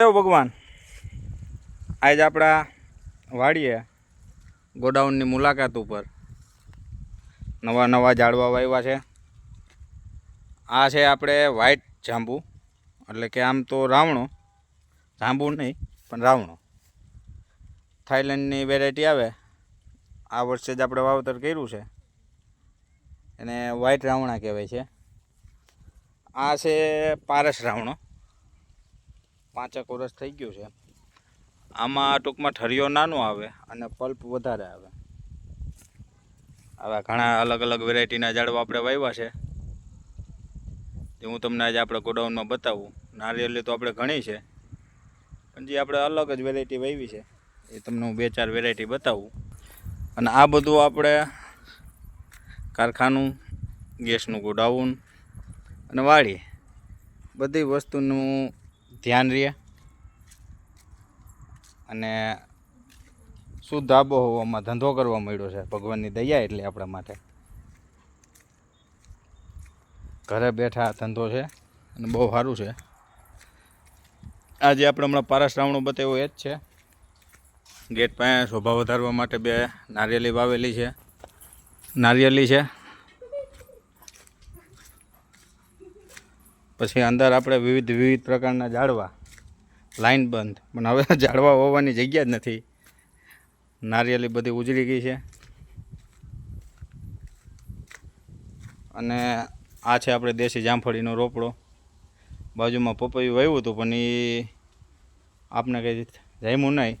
દેવ ભગવાન. આજ આપણા વાડીએ ગોડાઉનની મુલાકાત ઉપર નવા નવા ઝાડવા વાવ્યા છે. આ છે આપણે વ્હાઈટ જાંબુ. એટલે કે આમ તો રાવણો. જાંબુ નહીં, પણ રાવણો. થાઈલેન્ડની વેરાયટી આવે. આ વર્ષે જ આપણે વાવતર કર્યું છે. એને વ્હાઈટ રાવણા કહેવાય છે. આ છે પારસ રાવણો. પાંચેક વર્ષ થઈ ગયું છે. આમાં ટૂંકમાં ઠરિયો નાનો આવે અને પલ્પ વધારે આવે. આવા ઘણા અલગ અલગ વેરાયટીના ઝાડવા આપણે વાવ્યા છે. તે હું તમને આજે આપણે ગોડાઉનમાં બતાવું. નારિયેલી તો આપણે ઘણી છે. પણ જે આપણે અલગ જ વેરાયટી વાવી છે, એ તમને હું બે ચાર વેરાયટી બતાવું. અને આ બધું આપણે કારખાનું, ગેસનું ગોડાઉન અને વાડી બધી વસ્તુનું ધ્યાન રહે અને શુદ્ધ આબોહવામાં ધંધો કરવા મળ્યો છે, ભગવાનની દયા એટલે આપણા માટે. ઘરે બેઠા ધંધો છે અને બહુ સારું છે. આજે આપણે હમણાં પારસ રાવણું બતાવ્યું, એ જ છે. ગેટ પાસે શોભા વધારવા માટે બે નારિયેલી વાવેલી છે. નારિયેલી છે. પછી અંદર આપણે વિવિધ વિવિધ પ્રકારના ઝાડવા. લાઈન બંધ. પણ હવે ઝાડવા હોવાની જગ્યા જ નથી. નારિયેલી બધી ઉજળી ગઈ છે. અને આ છે આપણે દેશી જામફળીનો રોપડો. બાજુમાં પપૈયું વાવ્યું હતું, પણ એ આપને કંઈ જમ્યું નહીં.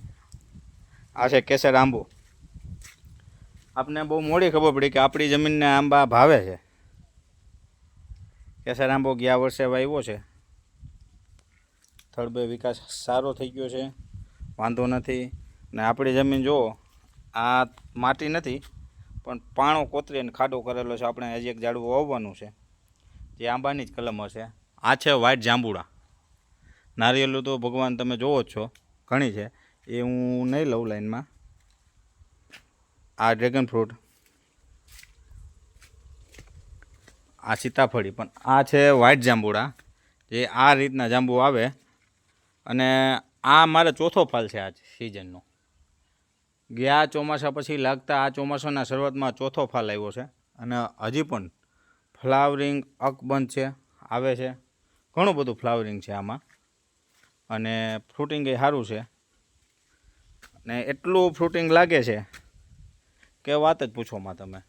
આ છે કેસર આંબો. આપને બહુ મોડી ખબર પડી કે આપણી જમીનને આંબા ભાવે છે. કેસર આંબો ગયા વર્ષે વાવ્યો છે. થડબે વિકાસ સારો થઈ ગયો છે. વાંધો નથી. ને આપણી જમીન જુઓ, આ માટી નથી, પણ પાણો કોતરીને ખાડો કરેલો છે. આપણે હજી એક ઝાડવું વાવવાનું છે. જે આંબાની જ કલમ હશે. આ છે વ્હાઇટ જાંબુડા. નારિયેલું તો ભગવાન તમે જોવો જ છો. ઘણી છે. એ હું નહીં લઉં લાઈનમાં. આ ડ્રેગન ફ્રૂટ. આ સીતાફળી, પણ આ છે વ્હાઇટ જાંબુડા, જે આ રીતના જાંબુ આવે. અને આ મારે ચોથો ફાલ છે આ સિઝનનો ગયા ચોમાસા પછી લાગતા આ ચોમાસાના શરૂઆતમાં ચોથો ફાલ આવ્યો છે. અને હજી પણ ફ્લાવરિંગ અકબંધ છે, આવે છે. ઘણું બધું ફ્લાવરિંગ છે આમાં. અને ફ્રૂટિંગ એ સારું છે. ને એટલું ફ્રૂટિંગ લાગે છે કે વાત જ પૂછોમાં તમે.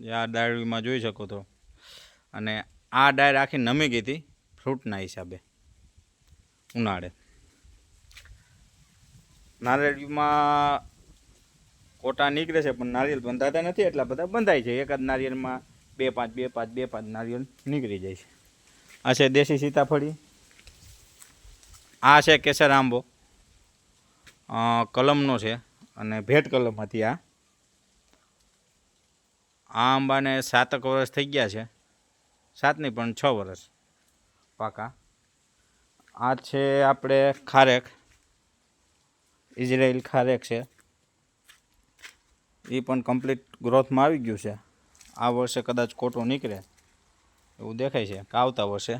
જે આ ડાળીમાં જોઈ શકો તો. અને આ ડાળ આખી નમી ગઈ હતી ફ્રૂટના હિસાબે ઉનાળે. નારિયેળમાં કોટા નીકળે છે, પણ નારિયેળ બંધાતા નથી, એટલા બધા બંધાય છે. એકાદ નારિયેળમાં બે પાંચ બે પાંચ બે પાંચ નારિયેળ નીકળી જાય છે. આ છે દેશી સીતાફળી. આ છે કેસર આંબો. કલમનો છે અને ભેટ કલમ હતી આ આ આંબાને સાતક વર્ષ થઈ ગયા છે. સાત નહીં પણ છ વર્ષ. પાકા. આ છે આપણે ખારેક. ઇઝરાયલ ખારેક છે. એ પણ કમ્પ્લીટ ગ્રોથમાં આવી ગયું છે. આ વર્ષે કદાચ કોટો નીકળે. એવું દેખાય છે કે આવતા વર્ષે.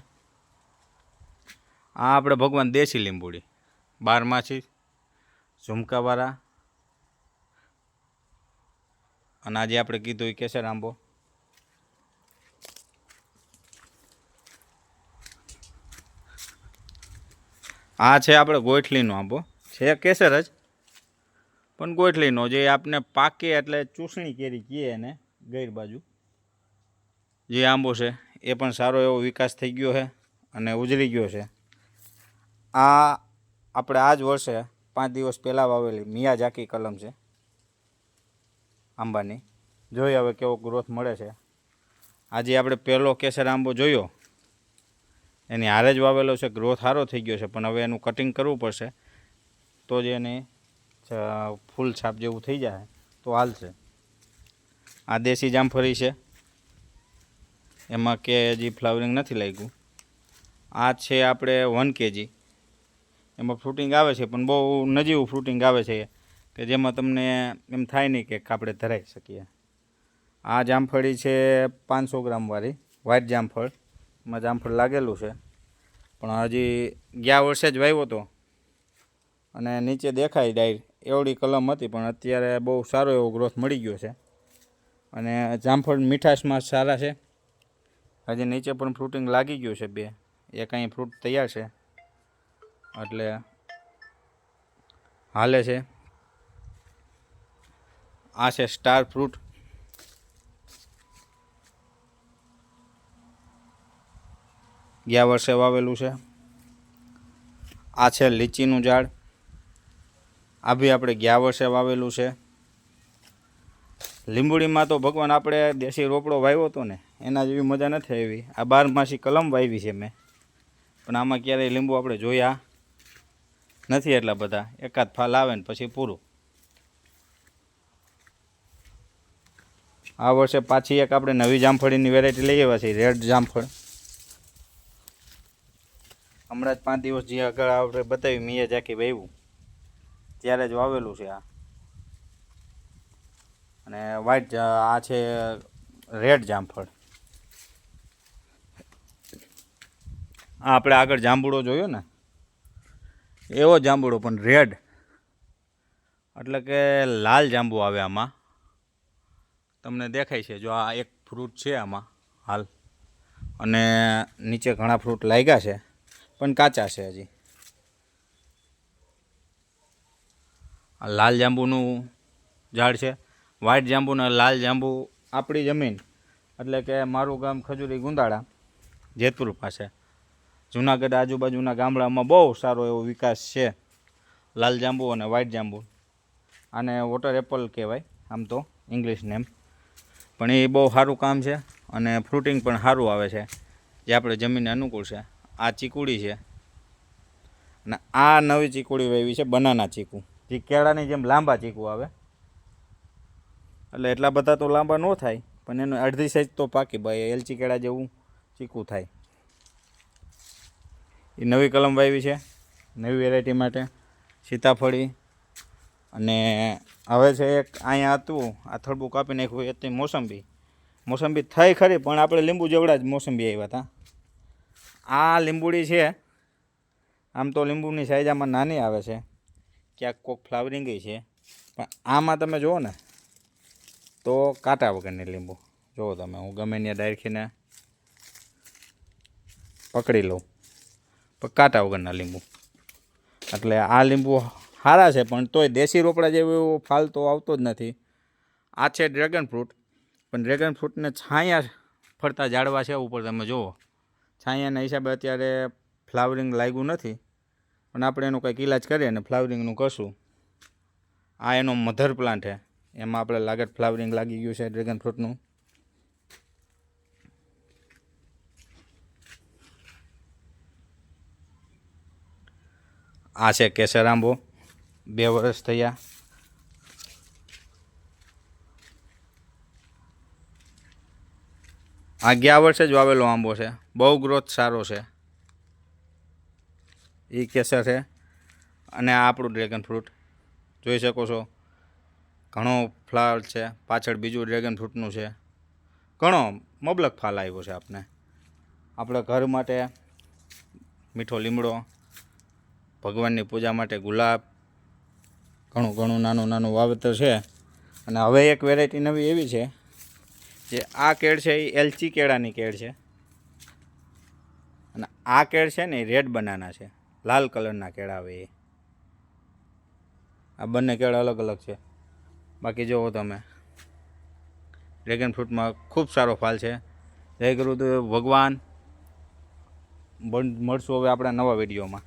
આ આપણે ભગવાન દેશી લીંબુડી. બારમાસી ઝુમકાવાળા. અને આજે આપણે કીધું એ કેસર આંબો. આ છે આપણે ગોઠલીનો આંબો. છે કેસર જ. પણ ગોઠલીનો જે આપણે પાકે એટલે ચૂસણી કેરી કહીએ એને ગેર બાજુ. જે આંબો છે, એ પણ સારો એવો વિકાસ થઈ ગયો છે અને ઉજળી ગયો છે. આ આપણે આ જ વર્ષે પાંચ દિવસ પહેલાં વાવેલી મિયા ઝાકી કલમ છે. આંબાની. જોઈએ હવે કેવો ગ્રોથ મળે છે. આજે આપણે પહેલો કેસર આંબો જોયો. એની હારે જ વાવેલો છે ગ્રોથ સારો થઈ ગયો છે, પણ હવે એનું કટિંગ કરવું પડશે. તો જ એની ફૂલ છાપ જેવું થઈ જાય. તો હાલશે આ દેશી જામફળી છે. એમાં કે હજી ફ્લાવરિંગ નથી લાગ્યું. આ છે આપણે વન કેજી એમાં ફ્રૂટિંગ આવે છે, પણ બહુ નજીવું ફ્રૂટિંગ આવે છે. કે જેમાં તમને એમ થાય નહીં કે આપણે ધરાઈ શકીએ. આ જામફળી છે પાંચસો ગ્રામવાળી વ્હાઇટ જામફળ. એમાં જામફળ લાગેલું છે. પણ હજી ગયા વર્ષે જ વાવ્યો હતો અને નીચે દેખાય ડાયર, એવડી કલમ હતી, પણ અત્યારે બહુ સારો એવો ગ્રોથ મળી ગયો છે. અને જામફળ મીઠાશમાં સારા છે. હજી નીચે પણ ફ્રૂટિંગ લાગી ગયું છે બે. એ કાંઈ ફ્રૂટ તૈયાર છે. એટલે હાલે છે. આ છે સ્ટાર ફ્રૂટ. ગયા વર્ષે વાવેલું છે. આ છે લીચીનું ઝાડ. આ બી આપણે ગયા વર્ષે વાવેલું છે. લીંબુડીમાં તો ભગવાન આપણે દેશી રોપડો વાવ્યો હતો ને, એના જેવી મજા નથી આવી. આ બારમાસી કલમ વાવી છે મેં. પણ આમાં ક્યારેય લીંબુ આપણે જોયા નથી એટલા બધા. એકાદ ફાલ આવે ને પછી પૂરું. આ વર્ષે પાછી એક આપણે નવી જામફળીની વેરાયટી લઈ આવ્યા છીએ રેડ જામફળ. હમણાં જ પાંચ દિવસ જે આગળ આપણે બતાવી મિયા જાકી વાવ્યું. ત્યારે જ વાવેલું છે આ. અને વ્હાઈટ આ છે રેડ જામફળ. આ આપણે આગળ જાંબુડો જોયો ને? એવો જાંબુડો, પણ રેડ એટલે કે લાલ જાંબુ આવે આમાં. તમને દેખાય છે. જો આ એક ફ્રૂટ છે આમાં, હાલ. અને નીચે ઘણા ફ્રૂટ લાગ્યા છે, પણ કાચા છે હજી. આ લાલ જાંબુનું ઝાડ છે. વ્હાઇટ જાંબુ ને લાલ જાંબુ આપણી જમીન. એટલે કે મારું ગામ ખજૂરી ગુંદાળા, જેતપુર પાસે. જુનાગઢ આજુબાજુના ગામડામાં બહુ સારો એવો વિકાસ છે. લાલ જાંબુ અને વ્હાઇટ જાંબુ. આને વોટર એપલ કહેવાય, આમ તો ઇંગ્લિશ નેમ પણ એ બહુ સારું કામ છે અને ફ્રૂટિંગ પણ સારું આવે છે, જે આપણે જમીનને અનુકૂળ છે. આ ચીકુડી છે. અને આ નવી ચીકુડી વાવી છે બનાના ચીકુ. જે કેળાની જેમ લાંબા ચીકુ આવે. એટલે એટલા બધા તો લાંબા ન થાય, પણ એનું અડધી સાઈઝ તો પાકી ભાઈ એલચી કેળા જેવું ચીકુ થાય. એ નવી કલમ વાવી છે, નવી વેરાયટી માટે સીતાફળી અને હવે છે એક અહીંયા હતું, આ થડબું કાપી નાખ્યું એથી મોસંબી. મોસંબી થઈ ખરી, પણ આપણે લીંબુ જેવડા જ મોસંબી આવ્યા હતા. આ લીંબુડી છે, આમ તો લીંબુની સાઈઝ આમાં નાની આવે છે. ક્યાંક કોક ફ્લાવરિંગ છે. પણ આમાં તમે જુઓ ને, તો કાંટા વગરની લીંબુ. જુઓ તમે, હું ગમે ત્યાં ડાયરખીને પકડી લઉં. પણ કાંટા વગરના લીંબુ. એટલે આ લીંબુ સારા છે, પણ તોય દેશી રોપડા જેવો એવો ફાલ તો આવતો જ નથી. આ છે ડ્રેગન ફ્રૂટ, પણ ડ્રેગન ફ્રૂટને છાંયા ફરતા ઝાડવા છે, ઉપર તમે જુઓ. છાંયાના હિસાબે અત્યારે ફ્લાવરિંગ લાગ્યું નથી, પણ આપણે એનો કંઈક ઇલાજ કરીએ ને ફ્લાવરિંગનું કરશું આ એનો મધર પ્લાન્ટ છે, એમાં આપણે લાગત ફ્લાવરિંગ લાગી ગયું છે ડ્રેગન ફ્રૂટનું. આ છે કેસર આંબો. બે વર્ષ થયા. આ ગયા વર્ષે જ વાવેલો આંબો છે. બહુ ગ્રોથ સારો છે. એ કેસર છે. અને આ આપણું ડ્રેગન ફ્રૂટ જોઈ શકો છો. ઘણો ફ્લાવર છે. પાછળ બીજું ડ્રેગન ફ્રૂટનું છે. ઘણો મબલક ફાલ આવ્યો છે આપણે આપણે ઘર માટે મીઠો લીમડો, ભગવાનની પૂજા માટે ગુલાબ ઘણું ઘણું નાનું નાનું વાવેતર છે. અને હવે એક વેરાયટી નવી એવી છે, જે આ કેળ છે એ એલચી કેળાની કેળ છે. અને આ કેળ છે ને એ રેડ બનાના છે. લાલ કલરના કેળા આવે એ. આ બંને કેળ અલગ અલગ છે. બાકી જુઓ તમે. ડ્રેગન ફ્રૂટમાં ખૂબ સારો ફાલ છે. જય ગુરુદેવ, ભગવાન. મળશું હવે આપણા નવા વિડીયોમાં